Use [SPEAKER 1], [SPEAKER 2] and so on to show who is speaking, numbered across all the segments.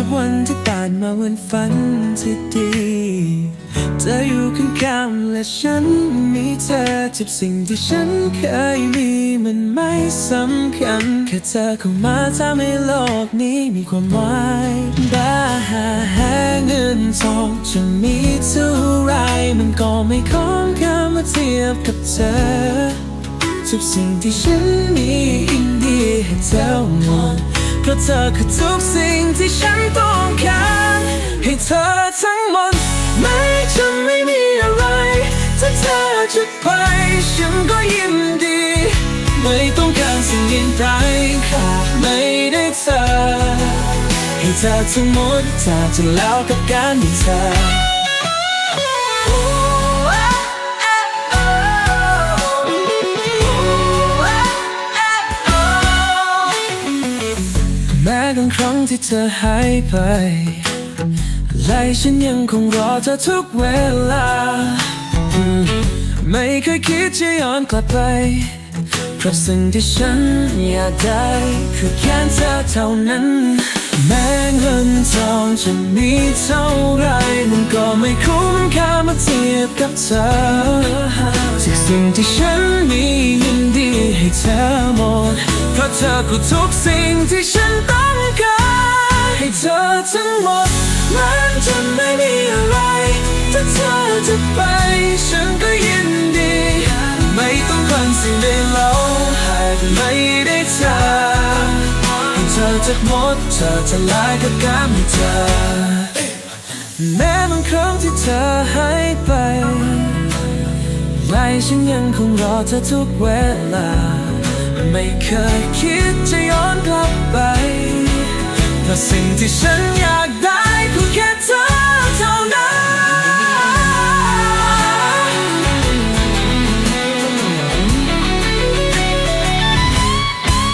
[SPEAKER 1] ักวันที่ตานมาวันฝันที่ดีเธออยู่ข้างๆและฉันมีเธอทุกสิ่งที่ฉันเคยมีมันไม่สำคัญแค่เธอเข้ามาทำให้โลกนี้มีความหมายบ้าหาเงินทองจะมีเท่าไรมันก็ไม่ค้องค่ามาเทียบกับเธอทุกสิ่งที่ฉันมียินดีให้เธอหมด เพราะเธอคือทุกสิ่งที่ฉันต้องการให้เธอทั้งหมดไม่จะไม่มีอะไร ถ้าเธอจะไปฉันก็ยินดี ไม่ต้องการสิ่งอื่นใดขาดไม่ได้เธอให้เธอทั้งหมดถ้าจะแล้วกับการมีเธอ แม้บางครั้งที่เธอหายไปแลฉันยังคงรอเธอทุกเวลา ไม่เคยคิดจะย้อนกลับไป เพราะสิ่งที่ฉันอยากได้คือแค่เธอเท่านั้น แม้เงินทองจะมีเท่าไรมันก็ไม่คุ้มค่ามาเทียบกับเธอทุกสิ่งที่ฉันมียินดีให้เธอหมด เพราะเธอคือทุกสิ่งที่ฉันต้องการให้เธอทั้งหมดมันจะไม่มีอะไรถ้าเธอจะไป ฉันก็ยินดี ไม่ต้องการสิ่งใดแล้วหากไม่ได้เธอให้เธอจะหมดเธอจะลายกับการมีเธอแม้บางครั้งที่เธอหายไปและฉันยังคงรอเธอทุกเวลา ไม่เคยคิดจะย้อนกลับไปเพราะสิ่งที่ฉันอยากได้คือแค่เธอเท่านั้น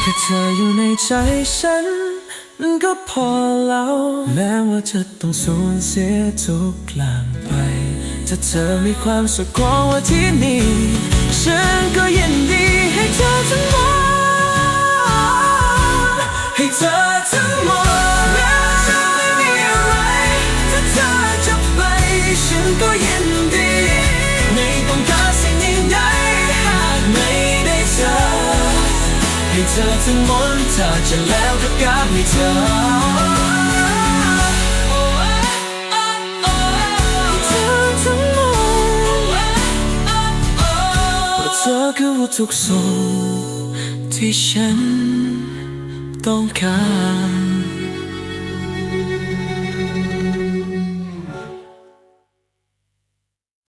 [SPEAKER 1] แค่เธออยู่ในใจฉันมันก็พอแล้ว แม้ว่าจะต้องสูญเสียทุกอย่างไปถ้าเธอมีความสุขกว่าว่าที่นี่ ฉันก็ยินดีให้เธอทั้งหมด เธอทั้งหมดถ้าจะแล้วกับการมีเธอให้เธอทั้งหมดเพราะเธอคือทุกส่งที่ฉันต้องการ